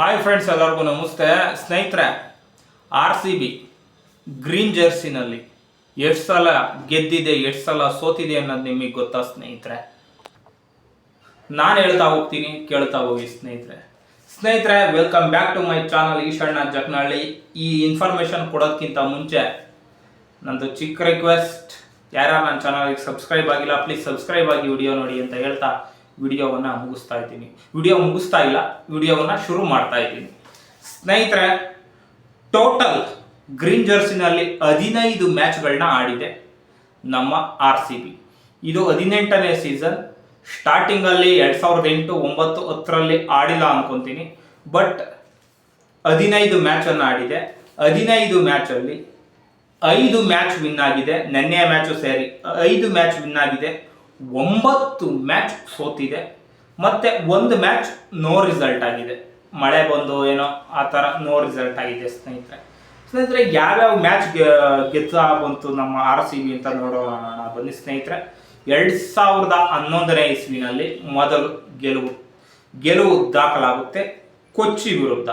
Hi friends ಎಲ್ಲರಿಗೂ ನಮಸ್ತೆ. ಸ್ನೇಹಿತರೆ ಆರ್ ಸಿ ಬಿ ಗ್ರೀನ್ ಜರ್ಸಿನಲ್ಲಿ ಎಷ್ಟು ಸಲ ಗೆದ್ದಿದೆ, ಎಷ್ಟು ಸಲ ಸೋತಿದೆ ಅನ್ನೋದು ನಿಮಗೆ ಗೊತ್ತಾ ಸ್ನೇಹಿತರೆ? ನಾನು ಹೇಳ್ತಾ ಹೋಗ್ತೀನಿ, ಕೇಳ್ತಾ ಹೋಗಿ ಸ್ನೇಹಿತರೆ. ಸ್ನೇಹಿತರೆ welcome back to my channel Eshanna Jaknahalli. ಈ ಇನ್ಫಾರ್ಮೇಷನ್ ಕೊಡೋದಕ್ಕಿಂತ ಮುಂಚೆ ನಂದು ಚಿಕ್ಕ ರಿಕ್ವೆಸ್ಟ್ ಯಾರು ನನ್ನ ಚಾನಲ್ಗೆ ಸಬ್ಸ್ಕ್ರೈಬ್ ಆಗಿಲ್ಲ ಪ್ಲೀಸ್ ಸಬ್ಸ್ಕ್ರೈಬ್ ಆಗಿ ವಿಡಿಯೋ ನೋಡಿ ಅಂತ ಹೇಳ್ತಾ ವಿಡಿಯೋವನ್ನು ಮುಗಿಸ್ತಾ ಇದ್ದೀನಿ. ವಿಡಿಯೋ ಮುಗಿಸ್ತಾ ಇಲ್ಲ, ವಿಡಿಯೋವನ್ನು ಶುರು ಮಾಡ್ತಾ ಇದ್ದೀನಿ. ಸ್ನೇಹಿತರೆ ಟೋಟಲ್ ಗ್ರೀನ್ ಜರ್ಸಿನಲ್ಲಿ ಹದಿನೈದು ಮ್ಯಾಚ್ಗಳನ್ನ ಆಡಿದೆ ನಮ್ಮ ಆರ್ ಸಿ ಬಿ ಇದು ಹದಿನೆಂಟನೇ ಸೀಸನ್ ಸ್ಟಾರ್ಟಿಂಗಲ್ಲಿ ಎರಡು ಸಾವಿರದ ಎಂಟು, ಒಂಬತ್ತು, ಹತ್ತರಲ್ಲಿ ಆಡಿಲ್ಲ ಅನ್ಕೊಂತೀನಿ. ಬಟ್ ಹದಿನೈದು ಮ್ಯಾಚನ್ನು ಆಡಿದೆ. ಹದಿನೈದು ಮ್ಯಾಚಲ್ಲಿ ಐದು ಮ್ಯಾಚ್ ವಿನ್ ಆಗಿದೆ. ನೆನ್ನೆಯ ಮ್ಯಾಚು ಸೇರಿ ಐದು ಮ್ಯಾಚ್ ವಿನ್ ಆಗಿದೆ. ಒಂಬತ್ತು ಮ್ಯಾಚ್ ಸೋತಿದೆ. ಮತ್ತೆ ಒಂದು ಮ್ಯಾಚ್ ನೋ ರಿಸಲ್ಟ್ ಆಗಿದೆ. ಮಳೆ ಬಂದು ಏನೋ ಆ ಥರ ನೋ ರಿಸಲ್ಟ್ ಆಗಿದೆ ಸ್ನೇಹಿತರೆ. ಸ್ನೇಹಿತರೆ, ಯಾವ್ಯಾವ ಮ್ಯಾಚ್ ಗೆದ್ದ ಬಂತು ನಮ್ಮ ಆರ್ ಸಿ ಬಿ ಅಂತ ನೋಡೋಣ ಬನ್ನಿ ಸ್ನೇಹಿತರೆ. ಎರಡು ಸಾವಿರದ ಹನ್ನೊಂದನೇ ಇಸ್ವಿನಲ್ಲಿ ಮೊದಲು ಗೆಲುವು ಗೆಲುವು ದಾಖಲಾಗುತ್ತೆ ಕೊಚ್ಚಿ ವಿರುದ್ಧ.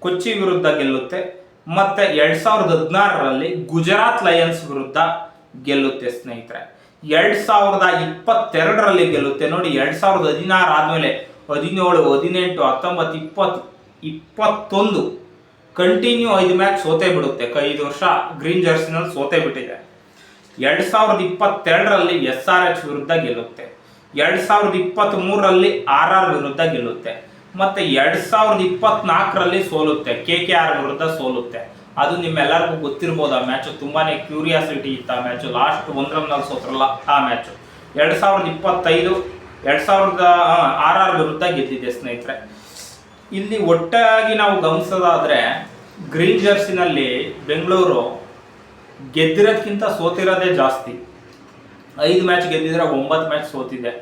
ಕೊಚ್ಚಿ ವಿರುದ್ಧ ಗೆಲ್ಲುತ್ತೆ. ಮತ್ತೆ ಎರಡು ಸಾವಿರದ ಹದಿನಾರರಲ್ಲಿ ಗುಜರಾತ್ ಲಯನ್ಸ್ ವಿರುದ್ಧ ಗೆಲ್ಲುತ್ತೆ ಸ್ನೇಹಿತರೆ. ಎರಡ್ ಸಾವಿರದ ಇಪ್ಪತ್ತೆರಡರಲ್ಲಿ ಗೆಲ್ಲುತ್ತೆ. ನೋಡಿ, ಎರಡ್ ಸಾವಿರದ ಹದಿನಾರು ಆದಮೇಲೆ ಹದಿನೇಳು, ಹದಿನೆಂಟು, ಹತ್ತೊಂಬತ್ತು, ಇಪ್ಪತ್ತು, ಇಪ್ಪತ್ತೊಂದು ಕಂಟಿನ್ಯೂ ಐದು ಮ್ಯಾಚ್ ಸೋತೆ ಬಿಡುತ್ತೆ. ಐದು ವರ್ಷ ಗ್ರೀನ್ ಜರ್ಸಿನಲ್ಲಿ ಸೋತೆ ಬಿಟ್ಟಿದೆ. ಎರಡ್ ಸಾವಿರದ ಇಪ್ಪತ್ತೆರಡರಲ್ಲಿ ಎಸ್ ಆರ್ ಎಚ್ ವಿರುದ್ಧ ಗೆಲ್ಲುತ್ತೆ. ಎರಡ್ ಸಾವಿರದ ಇಪ್ಪತ್ತ್ ಮೂರರಲ್ಲಿ ಆರ್ ಆರ್ ವಿರುದ್ಧ ಗೆಲ್ಲುತ್ತೆ. ಮತ್ತೆ ಎರಡ್ ಸಾವಿರದ ಇಪ್ಪತ್ನಾಲ್ಕರಲ್ಲಿ ಸೋಲುತ್ತೆ. ಕೆ ಕೆ ಆರ್ ವಿರುದ್ಧ ಸೋಲುತ್ತೆ. ಅದು ನಿಮ್ಮೆಲ್ಲರಿಗೂ ಗೊತ್ತಿರ್ಬೋದು, ಆ ಮ್ಯಾಚ್ ತುಂಬಾನೇ ಕ್ಯೂರಿಯಾಸಿಟಿ ಇತ್ತು, ಆ ಮ್ಯಾಚು ಲಾಸ್ಟ್ ಒಂದರಲ್ಲಿ ಸೋತ್ರಲ್ಲ, ಆ ಮ್ಯಾಚ್ ಎರಡ್ ಸಾವಿರದ ಇಪ್ಪತ್ತೈದು, ಎರಡ್ ಸಾವಿರದ ಆರ್ ಆರ್ ವಿರುದ್ಧ ಗೆದ್ದಿದೆ ಸ್ನೇಹಿತರೆ. ಇಲ್ಲಿ ಒಟ್ಟಾಗಿ ನಾವು ಗಮನಿಸೋದಾದ್ರೆ ಗ್ರೀನ್ ಜರ್ಸಿನಲ್ಲಿ ಬೆಂಗಳೂರು ಗೆದ್ದಿರೋದ್ಕಿಂತ ಸೋತಿರೋದೇ ಜಾಸ್ತಿ. ಐದು ಮ್ಯಾಚ್ ಗೆದ್ದಿದ್ರೆ ಒಂಬತ್ತು ಮ್ಯಾಚ್ ಸೋತಿದೆ.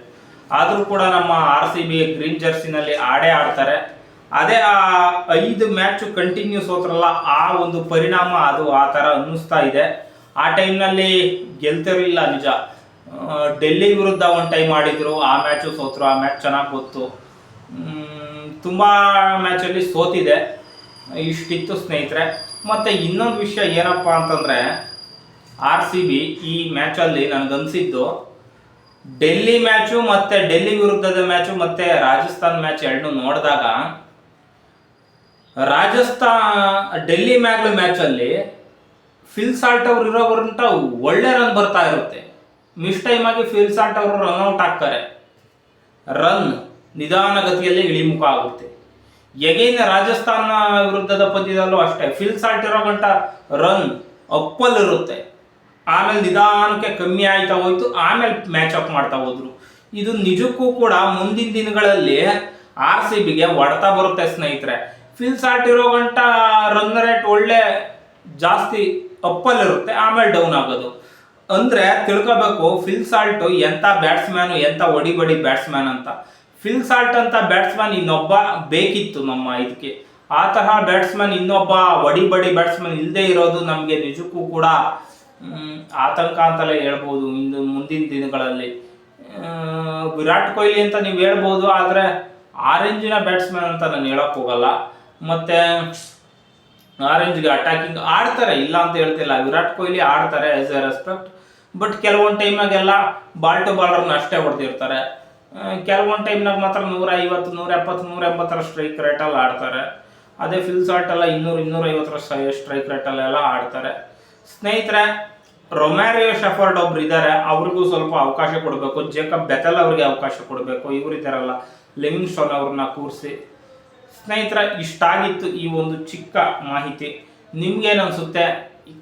ಆದರೂ ಕೂಡ ನಮ್ಮ ಆರ್ ಸಿ ಬಿ ಗ್ರೀನ್ ಜರ್ಸಿನಲ್ಲಿ ಆಡೇ ಆಡ್ತಾರೆ. ಅದೇ ಆ ಐದು ಮ್ಯಾಚ್ ಕಂಟಿನ್ಯೂ ಸೋತ್ರಲ್ಲ ಆ ಒಂದು ಪರಿಣಾಮ ಅದು ಆ ಥರ ಅನ್ನಿಸ್ತಾ ಇದೆ. ಆ ಟೈಮ್ನಲ್ಲಿ ಗೆಲ್ತಿರಲಿಲ್ಲ ನಿಜ. ಡೆಲ್ಲಿ ವಿರುದ್ಧ ಒಂದು ಟೈಮ್ ಆಡಿದ್ರು, ಆ ಮ್ಯಾಚು ಸೋತರು, ಆ ಮ್ಯಾಚ್ ಚೆನ್ನಾಗಿ ಗೊತ್ತು. ತುಂಬ ಮ್ಯಾಚಲ್ಲಿ ಸೋತಿದೆ. ಇಷ್ಟಿತ್ತು ಸ್ನೇಹಿತರೆ. ಮತ್ತೆ ಇನ್ನೊಂದು ವಿಷಯ ಏನಪ್ಪ ಅಂತಂದ್ರೆ ಆರ್ ಸಿ ಬಿ ಈ ಮ್ಯಾಚಲ್ಲಿ ನನಗನ್ಸಿದ್ದು ಡೆಲ್ಲಿ ಮ್ಯಾಚು ಮತ್ತೆ ಡೆಲ್ಲಿ ವಿರುದ್ಧದ ಮ್ಯಾಚು ಮತ್ತೆ ರಾಜಸ್ಥಾನ್ ಮ್ಯಾಚ್ ಎರಡನ್ನೂ ನೋಡಿದಾಗ ರಾಜಸ್ಥಾನ್ ಡೆಲ್ಲಿ ಮ್ಯಾಗ್ಲು ಮ್ಯಾಚಲ್ಲಿ ಫಿಲ್ ಸಾಲ್ಟ್ ಅವ್ರು ಇರೋವರಂಟ ಒಳ್ಳೆ ರನ್ ಬರ್ತಾ ಇರುತ್ತೆ. ಮಿಸ್ ಟೈಮ್ ಆಗಿ ಫಿಲ್ ಸಾಲ್ಟ್ ಅವರು ರನ್ಔಟ್ ಆಗ್ತಾರೆ. ರನ್ ನಿಧಾನಗತಿಯಲ್ಲಿ ಇಳಿಮುಖ ಆಗುತ್ತೆ. ಎಗೈನ್ ರಾಜಸ್ಥಾನ ವಿರುದ್ಧದ ಪಂದ್ಯದಲ್ಲೂ ಅಷ್ಟೇ, ಫಿಲ್ ಸಾಲ್ಟ್ ಇರೋ ಗಂಟ ರನ್ ಅಪ್ಪಲ್ ಇರುತ್ತೆ ಆಮೇಲೆ ನಿಧಾನಕ್ಕೆ ಕಮ್ಮಿ ಆಯ್ತಾ ಹೋಯ್ತು, ಆಮೇಲೆ ಮ್ಯಾಚ್ ಅಪ್ ಮಾಡ್ತಾ ಹೋದ್ರು. ಇದು ನಿಜಕ್ಕೂ ಕೂಡ ಮುಂದಿನ ದಿನಗಳಲ್ಲಿ ಆರ್ ಸಿ ಬಿಗೆ ಬರುತ್ತೆ ಸ್ನೇಹಿತರೆ. ಫಿಲ್ ಸಾಲ್ಟ್ ಇರೋ ಗಂಟ ರನ್ ರೇಟ್ ಒಳ್ಳೆ ಜಾಸ್ತಿ ಅಪ್ಪಲ್ ಇರುತ್ತೆ, ಆಮೇಲೆ ಡೌನ್ ಆಗೋದು. ಅಂದ್ರೆ ತಿಳ್ಕೋಬೇಕು ಫಿಲ್ ಸಾಲ್ಟ್ ಎಂತ ಬ್ಯಾಟ್ಸ್ಮ್ಯಾನ್ ಎಂತ ಒಡಿ ಬಡಿ ಬ್ಯಾಟ್ಸ್ಮ್ಯಾನ್ ಅಂತ. ಫಿಲ್ ಸಾಲ್ಟ್ ಅಂತ ಬ್ಯಾಟ್ಸ್ಮನ್ ಇನ್ನೊಬ್ಬ ಬೇಕಿತ್ತು ನಮ್ಮ ಇದಕ್ಕೆ. ಆ ತರಹ ಬ್ಯಾಟ್ಸ್ಮನ್ ಇನ್ನೊಬ್ಬ ಒಡಿ ಬಡಿ ಬ್ಯಾಟ್ಸ್ಮನ್ ಇಲ್ಲದೆ ಇರೋದು ನಮಗೆ ನಿಜಕ್ಕೂ ಕೂಡ ಆತಂಕ ಅಂತಲೇ ಹೇಳ್ಬೋದು ಇಂದು ಮುಂದಿನ ದಿನಗಳಲ್ಲಿ. ವಿರಾಟ್ ಕೊಹ್ಲಿ ಅಂತ ನೀವು ಹೇಳ್ಬೋದು, ಆದರೆ ಆರೆಂಜಿನ ಬ್ಯಾಟ್ಸ್ಮನ್ ಅಂತ ನಾನು ಹೇಳಕ್ ಹೋಗಲ್ಲ. ಮತ್ತೆ ಆರೆಂಜ್ಗೆ ಅಟ್ಯಾಕಿಂಗ್ ಆಡ್ತಾರೆ, ಇಲ್ಲ ಅಂತ ಹೇಳ್ತಿಲ್ಲ. ವಿರಾಟ್ ಕೊಹ್ಲಿ ಆಡ್ತಾರೆ ಆಸ್ ಎ ರೆಸ್ಪೆಕ್ಟ್ ಬಟ್ ಕೆಲವೊಂದು ಟೈಮ್ನಾಗೆಲ್ಲ ಬಾಲ್ ಟು ಬಾಲರ್ನ ಅಷ್ಟೇ ಹೊಡೆದಿರ್ತಾರೆ. ಕೆಲವೊಂದು ಟೈಮ್ನಾಗ ಮಾತ್ರ ನೂರ ಐವತ್ತು, ನೂರ ಎಪ್ಪತ್ತು, ನೂರ ಎಂಬತ್ತರ ಸ್ಟ್ರೈಕ್ ರೇಟಲ್ಲಿ ಆಡ್ತಾರೆ. ಅದೇ ಫಿಲ್ ಶಾರ್ಟ್ ಎಲ್ಲ ಇನ್ನೂರು, ಇನ್ನೂರ ಐವತ್ತರ ಸ್ಟ್ರೈಕ್ ರೇಟಲ್ಲೆಲ್ಲ ಆಡ್ತಾರೆ. ಸ್ನೇಹಿತರೆ ರೊಮ್ಯಾರಿಯೋ ಶಫರ್ಡ್ ಒಬ್ರು ಇದ್ದಾರೆ ಅವ್ರಿಗೂ ಸ್ವಲ್ಪ ಅವಕಾಶ ಕೊಡಬೇಕು. ಜೇಕಬ್ ಬೆತಲ್ ಅವ್ರಿಗೆ ಅವಕಾಶ ಕೊಡಬೇಕು. ಇವ್ರು ಇದ್ದಾರಲ್ಲ ಲಿವಿಂಗ್ ಸ್ಟೋನ್ ಅವ್ರನ್ನ ಕೂರಿಸಿ. ಸ್ನೇಹಿತರ, ಇಷ್ಟಾಗಿತ್ತು ಈ ಒಂದು ಚಿಕ್ಕ ಮಾಹಿತಿ. ನಿಮ್ಗೇನು ಅನ್ಸುತ್ತೆ?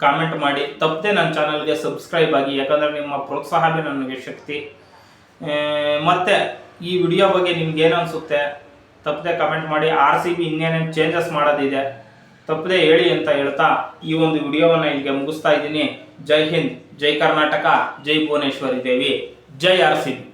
ಕಾಮೆಂಟ್ ಮಾಡಿ. ತಪ್ಪದೆ ನನ್ನ ಚಾನಲ್ಗೆ ಸಬ್ಸ್ಕ್ರೈಬ್ ಆಗಿ, ಯಾಕಂದರೆ ನಿಮ್ಮ ಪ್ರೋತ್ಸಾಹವೇ ನನಗೆ ಶಕ್ತಿ. ಮತ್ತು ಈ ವಿಡಿಯೋ ಬಗ್ಗೆ ನಿಮ್ಗೆ ಏನು ಅನಿಸುತ್ತೆ? ತಪ್ಪದೆ ಕಮೆಂಟ್ ಮಾಡಿ. ಆರ್ ಸಿ ಬಿ ಇನ್ನೇನೇನು ಚೇಂಜಸ್ ಮಾಡೋದಿದೆ? ತಪ್ಪದೆ ಹೇಳಿ ಅಂತ ಹೇಳ್ತಾ ಈ ಒಂದು ವಿಡಿಯೋವನ್ನು ಇಲ್ಲಿಗೆ ಮುಗಿಸ್ತಾ ಇದ್ದೀನಿ. ಜೈ ಹಿಂದ್, ಜೈ ಕರ್ನಾಟಕ, ಜೈ ಭುವನೇಶ್ವರಿ ದೇವಿ, ಜೈ ಆರ್ ಸಿ ಬಿ